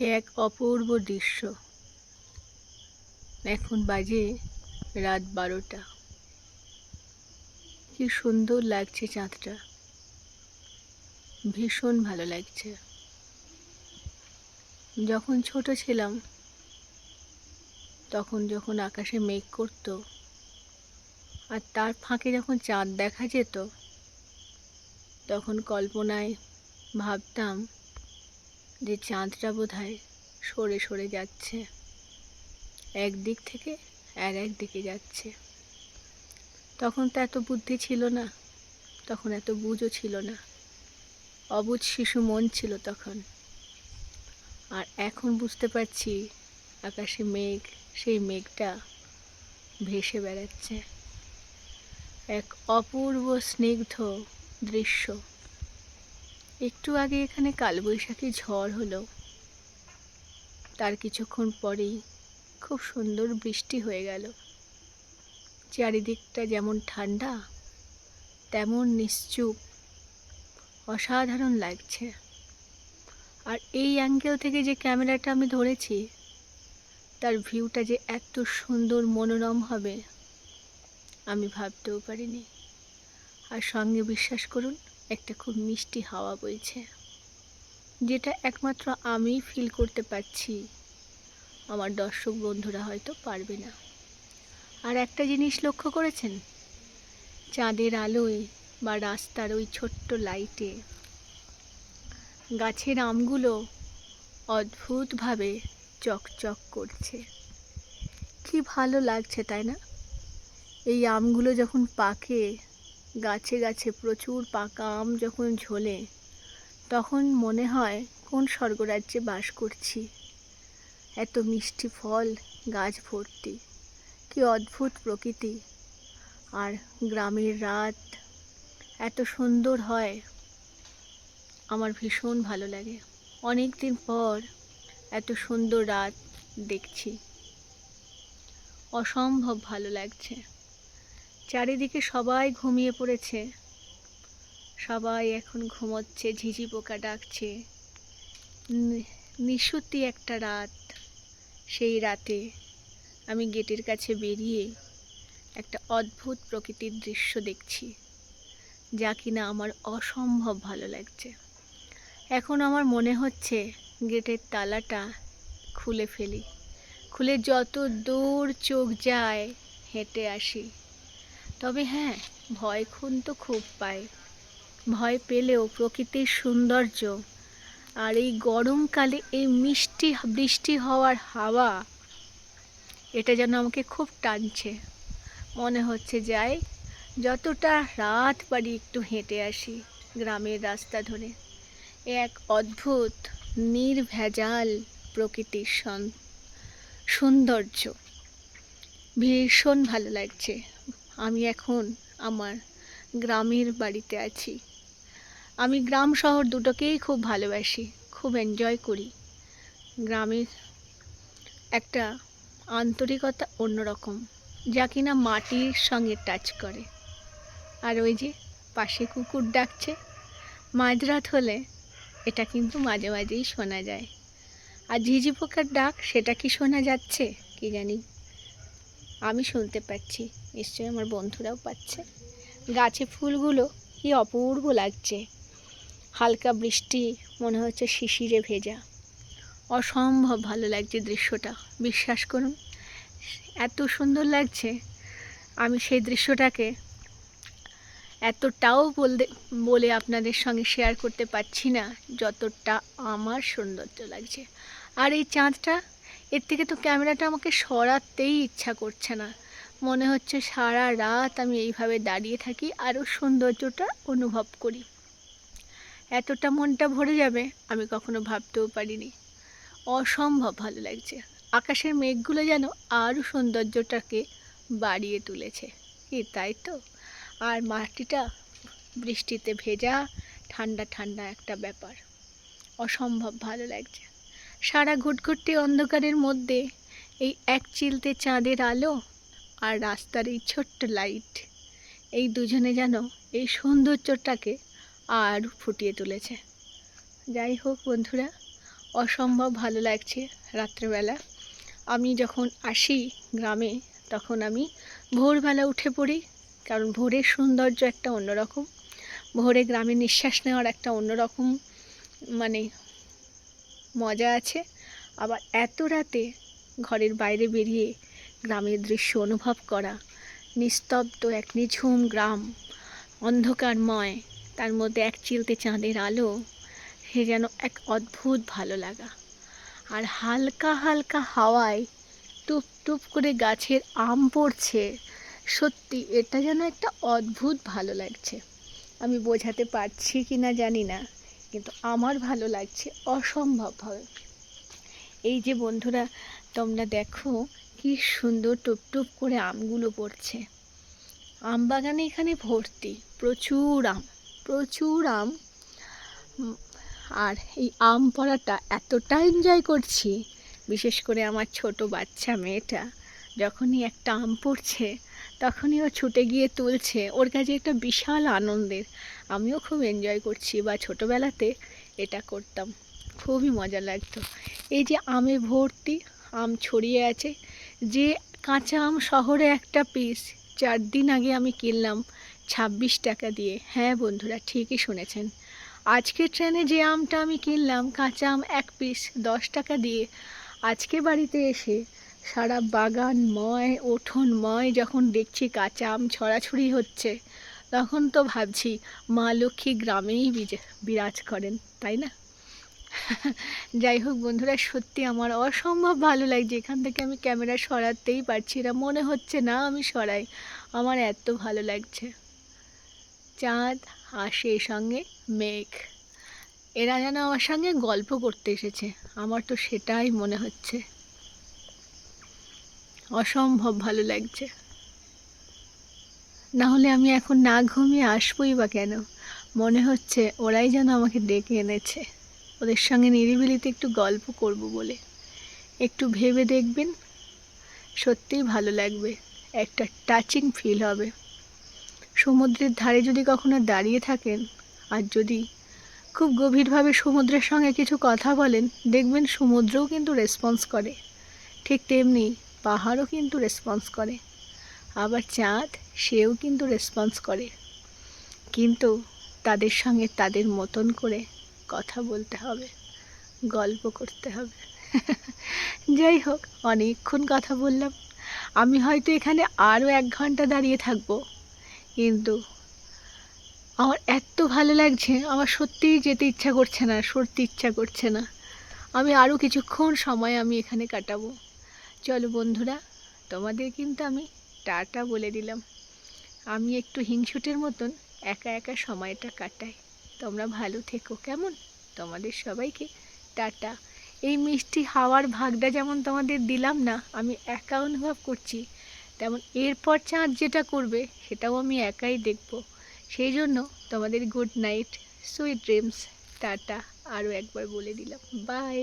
এক অপূর্ব দৃশ্য। এখন বাজে রাত বারোটা। কি সুন্দর লাগছে চাঁদটা। ভীষণ ভালো লাগছে। যখন ছোট ছিলাম, তখন যখন আকাশে মেঘ করতো আর তার ফাঁকে যখন চাঁদ দেখা যেত, তখন কল্পনায় ভাবতাম যে চাঁদটা বোধহয় সরে সরে যাচ্ছে। একদিক থেকে আর এক দিকে যাচ্ছে। তখন তো এত বুদ্ধি ছিল না, তখন এত বুঝও ছিল না। অবুঝ শিশু মন ছিল তখন। আর এখন বুঝতে পারছি আকাশে মেঘ, সেই মেঘটা ভেসে বেড়াচ্ছে। এক অপূর্ব স্নিগ্ধ দৃশ্য। একটু আগে এখানে কালবৈশাখী ঝড় হলো। তার কিছুক্ষণ পরেই খুব সুন্দর বৃষ্টি হয়ে গেল। চারিদিকটা যেমন ঠান্ডা, তেমন নিশ্চুপ, অসাধারণ লাগছে। আর এই অ্যাঙ্গেল থেকে যে ক্যামেরাটা আমি ধরেছি, তার ভিউটা যে এত সুন্দর মনোরম হবে, আমি ভাবতেও পারিনি। আর সঙ্গে বিশ্বাস করুন একটা খুব মিষ্টি হাওয়া বইছে, যেটা একমাত্র আমি ফিল করতে পারছি। আমার দর্শক বন্ধুরা হয়তো পারবে না। আর একটা জিনিস লক্ষ্য করেছেন? চাঁদের আলোয় বা রাস্তার ওই ছোট্ট লাইটে গাছের আমগুলো অদ্ভুতভাবে চকচক করছে। কি ভালো লাগছে, তাই না? এই আমগুলো যখন পাকে গাছে গাছে প্রচুর পাকা আম যখন ঝোলে, তখন মনে হয় কোন স্বর্গরাজ্যে বাস করছি। এত মিষ্টি ফল, গাছ ভর্তি, কি অদ্ভুত প্রকৃতি। আর গ্রামের রাত এত সুন্দর হয়, আমার ভীষণ ভালো লাগে। অনেক দিন পর এত সুন্দর রাত দেখছি। অসম্ভব ভালো লাগছে। চারিদিকে সবাই ঘুমিয়ে পড়েছে। সবাই এখন ঘুমোচ্ছে, ঝিঝি পোকা ডাকছে। নিশুতি একটা রাত। সেই রাতে আমি গেটের কাছে বেরিয়ে একটা অদ্ভুত প্রকৃতির দৃশ্য দেখছি, যা কিনা আমার অসম্ভব ভালো লাগছে। এখন আমার মনে হচ্ছে গেটের তালাটা খুলে ফেলি, খুলে যত দূর চোখ যায় হেঁটে আসি। তবে হ্যাঁ ভয় খুন তো খুব পায় ভয় পেলেও প্রকৃতির সৌন্দর্য। আর এই গরমকালে এই মিষ্টি, বৃষ্টি হওয়ার হাওয়া, এটা যেন আমাকে খুব টানছে। মনে হচ্ছে যাই, যতটা রাত পারি একটু হেঁটে আসি গ্রামের রাস্তা ধরে। এক অদ্ভুত, নির্ভেজাল প্রকৃতির সৌন্দর্য। ভীষণ ভালো লাগছে। আমি এখন আমার গ্রামের বাড়িতে আছি। আমি গ্রাম শহর দুটোকেই খুব ভালোবাসি, খুব এনজয় করি। গ্রামের একটা আন্তরিকতা অন্যরকম, যা কিনা মাটির সঙ্গে টাচ করে। আর ওই যে পাশে কুকুর ডাকছে, মাঝরাত হলে এটা কিন্তু মাঝে মাঝেই শোনা যায়। আর ঝিঝি পোকার ডাক, সেটা কি শোনা যাচ্ছে? কি জানি। আমি শুনতে পাচ্ছি। নিশ্চয়ই আমার বন্ধুরাও পাচ্ছে। গাছে ফুলগুলো কি অপূর্ব লাগছে। হালকা বৃষ্টি, মনে হচ্ছে শিশিরে ভেজা। অসম্ভব ভালো লাগছে দৃশ্যটা, বিশ্বাস করুন। এত সুন্দর লাগছে, আমি সেই দৃশ্যটাকে এতটাও বলতে বলে আপনাদের সঙ্গে শেয়ার করতে পারছি না, যতটা আমার সৌন্দর্য লাগছে। আর এই চাঁদটা, এর থেকে তো ক্যামেরাটা আমাকে সরাতেই ইচ্ছা করছে না। মনে হচ্ছে সারা রাত আমি এইভাবে দাঁড়িয়ে থাকি আরও সৌন্দর্যটা অনুভব করি। এতটা মনটা ভরে যাবে, আমি কখনো ভাবতেও পারিনি। অসম্ভব ভালো লাগছে। আকাশের মেঘগুলো যেন আরও সৌন্দর্যটাকে বাড়িয়ে তুলেছে। কি তাই তো? আর মাটিটা বৃষ্টিতে ভেজা, ঠান্ডা ঠান্ডা একটা ব্যাপার। অসম্ভব ভালো লাগছে। সারা ঘুটঘুটে অন্ধকারের মধ্যে এই এক চিলতে চাঁদের আলো আর রাস্তার এই ছোট্ট লাইট এই দুজনে যেন এই সৌন্দর্যটাকে আর ফুটিয়ে তুলেছে। যাই হোক বন্ধুরা, অসম্ভব ভালো লাগছে রাত্রেবেলা। আমি যখন আসি গ্রামে, তখন আমি ভোরবেলা উঠে পড়ি, কারণ ভোরের সৌন্দর্য একটা অন্যরকম। ভোরে গ্রামে নিঃশ্বাস নেওয়ার একটা অন্যরকম মানে মজা আছে। আবার এত রাতে ঘরের বাইরে বেরিয়ে গ্রামের দৃশ্য অনুভব করা। নিস্তব্ধ এক নিঝুম গ্রাম। অন্ধকারময়, তার মধ্যে এক চিলতে চাঁদের আলো, সে যেন এক অদ্ভুত ভালো লাগা। আর হালকা হালকা হাওয়ায় টুপ টুপ করে গাছের আম পড়ছে। সত্যি, এটা যেন একটা অদ্ভুত ভালো লাগছে। আমি বোঝাতে পারছি কি না জানি না, কিন্তু আমার ভালো লাগছে অসম্ভবভাবে এই যে বন্ধুরা, তোমরা দেখো কি সুন্দর টুপ টুপ করে আমগুলো পড়ছে। আম বাগানে এখানে ভর্তি, প্রচুর আম প্রচুর আম। আর এই আম পড়াটা এতটা এনজয় করছি, বিশেষ করে আমার ছোট বাচ্চা মেয়েটা, যখনই একটা আম পড়ছে, তখনই ও ছুটে গিয়ে তুলছে, ওর কাছে একটা বিশাল আনন্দের। আমিও খুব এনজয় করছি বা ছোটোবেলাতে এটা করতাম। খুবই মজা লাগতো। এই যে আমে ভর্তি, আম ছড়িয়ে আছে যে কাঁচা আম শহরে একটা পিস চার দিন আগে আমি কিনলাম ছাব্বিশ টাকা দিয়ে। হ্যাঁ বন্ধুরা, ঠিকই শুনেছেন। আজকের ট্রেনে যে আমটা আমি কিনলাম কাঁচা আম এক পিস দশ টাকা দিয়ে, আজকে বাড়িতে এসে সারা বাগান ময়, উঠোন ময় যখন দেখছি কাঁচা আম ছড়াছড়ি হচ্ছে, তখন তো ভাবছি, মা লক্ষ্মী গ্রামেই বিরাজ করেন, তাই না? যাই হোক বন্ধুরা, সত্যি আমার অসম্ভব ভালো লাগছে। এখান থেকে আমি ক্যামেরা সরাতেই পারছি না, মনে হচ্ছে না আমি সরাই। আমার এত ভালো লাগছে। চাঁদ আর সেই সঙ্গে মেঘ। এরা যেন আমার সঙ্গে গল্প করতে এসেছে, আমার তো সেটাই মনে হচ্ছে। অসম্ভব ভালো লাগছে। না হলে আমি এখন না ঘুমিয়ে আসবোই বা কেন? মনে হচ্ছে ওরাই যেন আমাকে ডেকে এনেছে। ওদের সঙ্গে নিরিবিলিতে একটু গল্প করব বলে। একটু ভেবে দেখবেন, সত্যিই ভালো লাগবে, একটা টাচিং ফিল হবে। সমুদ্রের ধারে যদি কখনো দাঁড়িয়ে থাকেন আর যদি খুব গভীরভাবে সমুদ্রের সঙ্গে কিছু কথা বলেন, দেখবেন সমুদ্রও কিন্তু রেসপন্স করে। ঠিক তেমনি পাহাড়ও কিন্তু রেসপন্স করে। আবার চাঁদ, সেও কিন্তু রেসপন্স করে। কিন্তু তাদের সঙ্গে তাদের মতন করে কথা বলতে হবে, গল্প করতে হবে। যাই হোক, অনেকক্ষণ কথা বললাম। আমি হয়তো এখানে আরও এক ঘণ্টা দাঁড়িয়ে থাকব। কিন্তু আমার এত ভালো লাগছে, আমার সত্যিই যেতে ইচ্ছা করছে না, সরতে ইচ্ছা করছে না। আমি আরও কিছুক্ষণ সময় আমি এখানে কাটাবো। চলো বন্ধুরা, তোমাদের কিন্তু আমি টাটা বলে দিলাম। আমি একটু হিংসুটের মতন একা একা সময়টা কাটাই। তোমরা ভালো থেকো, কেমন? তোমাদের সবাইকে টাটা। এই মিষ্টি হাওয়ার ভাগটা যেমন তোমাদের দিলাম না, আমি একা অনুভব করছি। তেমন এরপর চাঁদ যেটা করবে, সেটাও আমি একাই দেখব। সেই জন্য তোমাদের good night sweet dreams tata. আরও একবার বলে দিলাম বাই